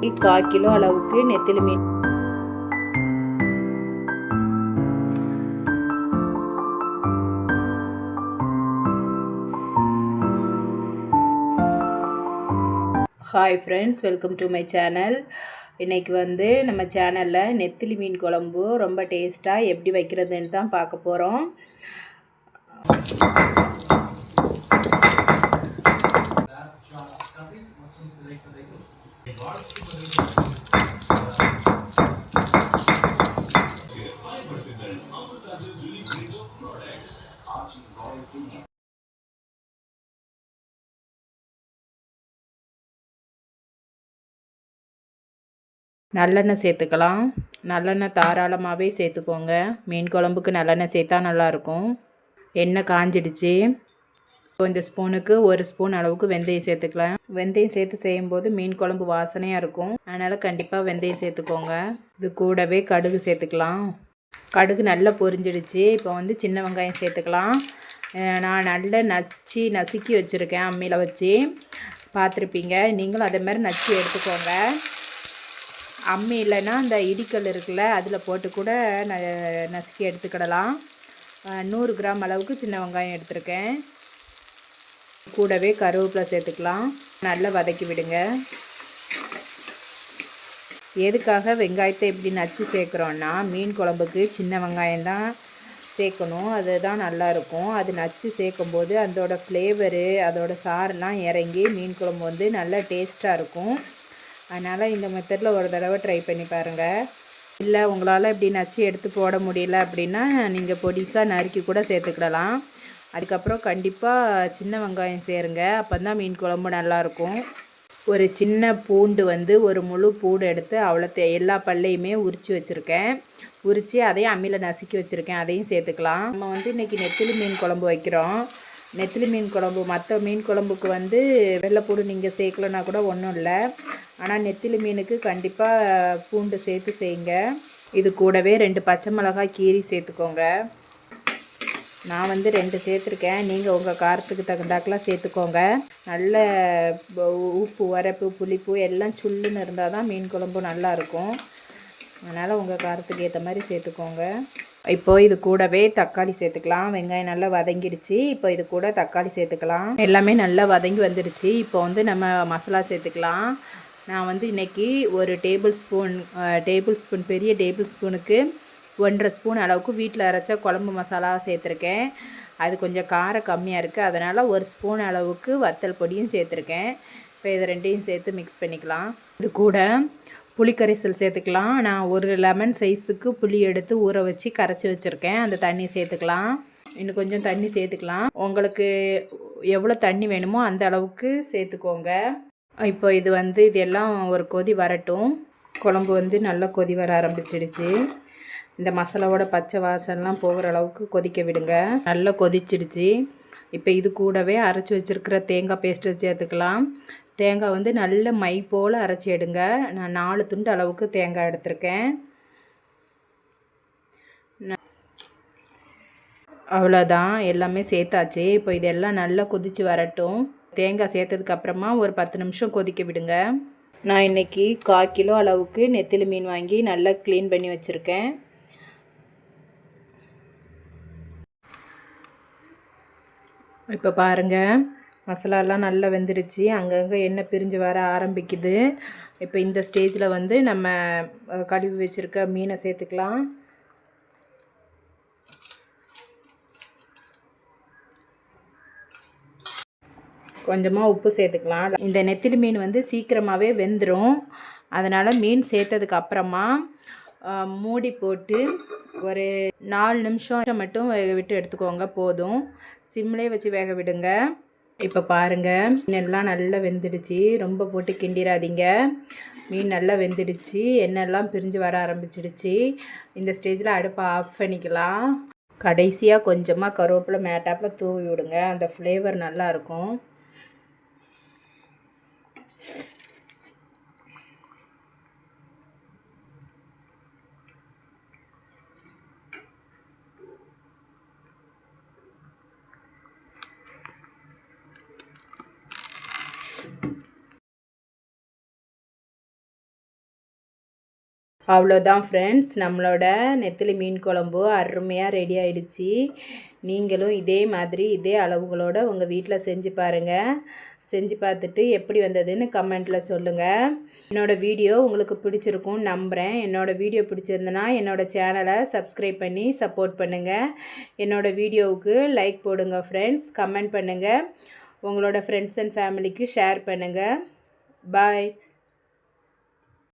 கால் kilo அளவுக்கு நெத்திலி மீன். Hi friends welcome to my channel இன்றைக்கி வந்து நம்ம சேனலில் நெத்திலி மீன் குழம்பு ரொம்ப டேஸ்ட்டாக எப்படி வைக்கிறதுன்னு தான் பார்க்க போகிறோம் நல்லெண்ணெய் சேர்த்துக்கலாம். நல்லெண்ணெய் தாராளமாகவே சேர்த்துக்கோங்க. மீன் குழம்புக்கு நல்லெண்ணெய் சேர்த்தா நல்லாயிருக்கும். எண்ணெய் காஞ்சிடுச்சு. இப்போ இந்த ஸ்பூனுக்கு ஒரு ஸ்பூன் அளவுக்கு வெந்தயம் சேர்த்துக்கலாம். வெந்தயம் சேர்த்து செய்யும்போது மீன் குழம்பு வாசனையாக இருக்கும். அதனால் கண்டிப்பாக வெந்தயம் சேர்த்துக்கோங்க. இது கூடவே கடுகு சேர்த்துக்கலாம். கடுகு நல்லா பொரிஞ்சிடுச்சு. இப்போ வந்து சின்ன வெங்காயம் சேர்த்துக்கலாம். நான் நல்லா நச்சு நசுக்கி வச்சுருக்கேன் அம்மியில் வச்சு. பார்த்துருப்பீங்க. நீங்களும் அதே மாதிரி நச்சு எடுத்துக்கோங்க. அம்மி இல்லைன்னா அந்த இடிக்கல் இருக்குல்ல அதில் போட்டு கூட ந நசுக்கி எடுத்துக்கிடலாம். நூறு கிராம் அளவுக்கு சின்ன வெங்காயம் எடுத்திருக்கேன். கூடவே கருவேப்பிலை சேர்த்துக்கலாம். நல்லா வதக்கி விடுங்க. எதுக்காக வெங்காயத்தை எப்படி நச்சு சேர்க்குறோன்னா மீன் குழம்புக்கு சின்ன வெங்காயம் தான் சேர்க்கணும். அதுதான் நல்லாயிருக்கும் அது நச்சு சேர்க்கும்போது அதோட ஃப்ளேவரு அதோட சாரெலாம் இறங்கி மீன் குழம்பு வந்து நல்லா டேஸ்ட்டாக இருக்கும். அதனால் இந்த மெத்தடில் ஒரு தடவை ட்ரை பண்ணி பாருங்கள் இல்லை உங்களால் இப்படி நச்சு எடுத்து போட முடியல அப்படின்னா நீங்கள் பொடிசாக நறுக்கி கூட சேர்த்துக்கிடலாம். அதுக்கப்புறம் கண்டிப்பாக சின்ன வெங்காயம் சேருங்க. அப்போ தான் மீன் குழம்பு நல்லாயிருக்கும் ஒரு சின்ன பூண்டு வந்து ஒரு முழு பூண்டு எடுத்து அவ்வளோ எல்லா பல்லையுமே உரித்து வச்சுருக்கேன். உரித்து அதையும் அம்மியில் நசுக்கி வச்சுருக்கேன். அதையும் சேர்த்துக்கலாம். நம்ம வந்து இன்றைக்கி நெத்திலி மீன் குழம்பு வைக்கிறோம். நெத்திலி மீன் குழம்பு மற்ற மீன் குழம்புக்கு வந்து வெள்ளைப்பூடு நீங்கள் சேர்க்கலன்னா கூட ஒன்றும் இல்லை. ஆனால் நெத்திலி மீனுக்கு கண்டிப்பாக பூண்டு சேர்த்து செய்யுங்க. இது கூடவே ரெண்டு பச்சை மிளகாய் கீரி சேர்த்துக்கோங்க. நான் வந்து ரெண்டு சேர்த்துருக்கேன். நீங்கள் உங்கள் காரத்துக்கு தகுந்தாக்கெலாம் சேர்த்துக்கோங்க. நல்ல உப்பு உரப்பு புளிப்பு எல்லாம் சுல்லுன்னு இருந்தால் தான் மீன் குழம்பு நல்லாயிருக்கும் அதனால் உங்கள் காரத்துக்கு ஏற்ற மாதிரி சேர்த்துக்கோங்க. இப்போது இது கூடவே தக்காளி சேர்த்துக்கலாம். வெங்காயம் நல்லா வதங்கிடுச்சு. இப்போ இது கூட தக்காளி சேர்த்துக்கலாம். எல்லாமே நல்லா வதங்கி வந்துடுச்சு. இப்போ வந்து நம்ம மசாலா சேர்த்துக்கலாம். நான் வந்து இன்றைக்கி ஒரு டேபிள் ஸ்பூன் டேபிள் ஸ்பூன் பெரிய டேபிள் ஸ்பூனுக்கு ஒன்றரை ஸ்பூன் அளவுக்கு வீட்டில் அரைச்ச குழம்பு மசாலா சேர்த்துருக்கேன். அது கொஞ்சம் காரம் கம்மியாக இருக்குது. அதனால் ஒரு ஸ்பூன் அளவுக்கு வத்தல் பொடியும் சேர்த்துருக்கேன். இப்போ இதை ரெண்டையும் சேர்த்து மிக்ஸ் பண்ணிக்கலாம். இது கூட புளிக்கரைசல் சேர்த்துக்கலாம். நான் ஒரு லெமன் சைஸுக்கு புளி எடுத்து ஊற வச்சு கரைச்சி வச்சுருக்கேன். அந்த தண்ணி சேர்த்துக்கலாம். இன்னும் கொஞ்சம் தண்ணி சேர்த்துக்கலாம். உங்களுக்கு எவ்வளோ தண்ணி வேணுமோ அந்த அளவுக்கு சேர்த்துக்கோங்க. இப்போ இது வந்து இது எல்லாம் ஒரு கொதி வரட்டும். குழம்பு வந்து நல்லா கொதி வர ஆரம்பிச்சிடுச்சு. இந்த மசாலாவோட பச்சை வாசம்லாம் போகிற அளவுக்கு கொதிக்க விடுங்க. நல்லா கொதிச்சிடுச்சு. இப்போ இது கூடவே அரைச்சி வச்சுருக்கிற தேங்காய் பேஸ்ட்டு சேர்த்துக்கலாம். தேங்காய் வந்து நல்ல மை போல் அரைச்சி எடுங்க. நான் நாலு துண்டு அளவுக்கு தேங்காய் எடுத்திருக்கேன். அவ்வளோதான் எல்லாமே சேர்த்தாச்சு. இப்போ இதெல்லாம் நல்லா கொதித்து வரட்டும். தேங்காய் சேர்த்ததுக்கப்புறமா ஒரு பத்து நிமிஷம் கொதிக்க விடுங்க. நான் இன்றைக்கி கால் கிலோ அளவுக்கு நெத்திலி மீன் வாங்கி நல்லா க்ளீன் பண்ணி வச்சுருக்கேன். இப்போ பாருங்கள் மசாலாலாம் நல்லா வெந்துருச்சு. அங்கங்கே எண்ணெய் பிரிஞ்சு வர ஆரம்பிக்குது. இப்போ இந்த ஸ்டேஜில் வந்து நம்ம கழுவி வச்சுருக்க மீனை சேர்த்துக்கலாம். கொஞ்சமாக உப்பு சேர்த்துக்கலாம். இந்த நெத்திலி மீன் வந்து சீக்கிரமாகவே வெந்துடும் அதனால் மீன் சேர்த்ததுக்கு அப்புறமா மூடி போட்டு ஒரு நாலு நிமிஷம் மட்டும் வேக விட்டு எடுத்துக்கோங்க போதும். சிம்லேயே வச்சு வேக விடுங்க. இப்போ பாருங்கள் மீன் எல்லாம் நல்லா வெந்துடுச்சு. ரொம்ப போட்டு கிண்டிடாதீங்க. மீன் நல்லா வெந்துடுச்சு. எண்ணெய்லாம் பிரிஞ்சு வர ஆரம்பிச்சிடுச்சு. இந்த ஸ்டேஜில் அடுப்பை ஆஃப் பண்ணிக்கலாம். கடைசியாக கொஞ்சமாக கருவேப்பிலை மேட்டாப்பில் தூவி விடுங்க. அந்த ஃப்ளேவர் நல்லாயிருக்கும் அவ்வளோதான் ஃப்ரெண்ட்ஸ் நம்மளோட நெத்திலி மீன் குழம்பு அருமையாக ரெடி ஆகிடுச்சி நீங்களும் இதே மாதிரி இதே அளவுகளோட உங்கள் வீட்டில் செஞ்சு பாருங்கள் செஞ்சு பார்த்துட்டு எப்படி வந்ததுன்னு கமெண்ட்டில் சொல்லுங்கள் என்னோடய வீடியோ உங்களுக்கு பிடிச்சிருக்கும் நம்புகிறேன் என்னோடய வீடியோ பிடிச்சிருந்தனா என்னோடய சேனலை சப்ஸ்கிரைப் பண்ணி சப்போர்ட் பண்ணுங்கள் என்னோடய வீடியோவுக்கு லைக் போடுங்க ஃப்ரெண்ட்ஸ் கமெண்ட் பண்ணுங்கள் உங்களோட ஃப்ரெண்ட்ஸ் அண்ட் ஃபேமிலிக்கு ஷேர் பண்ணுங்கள் பாய்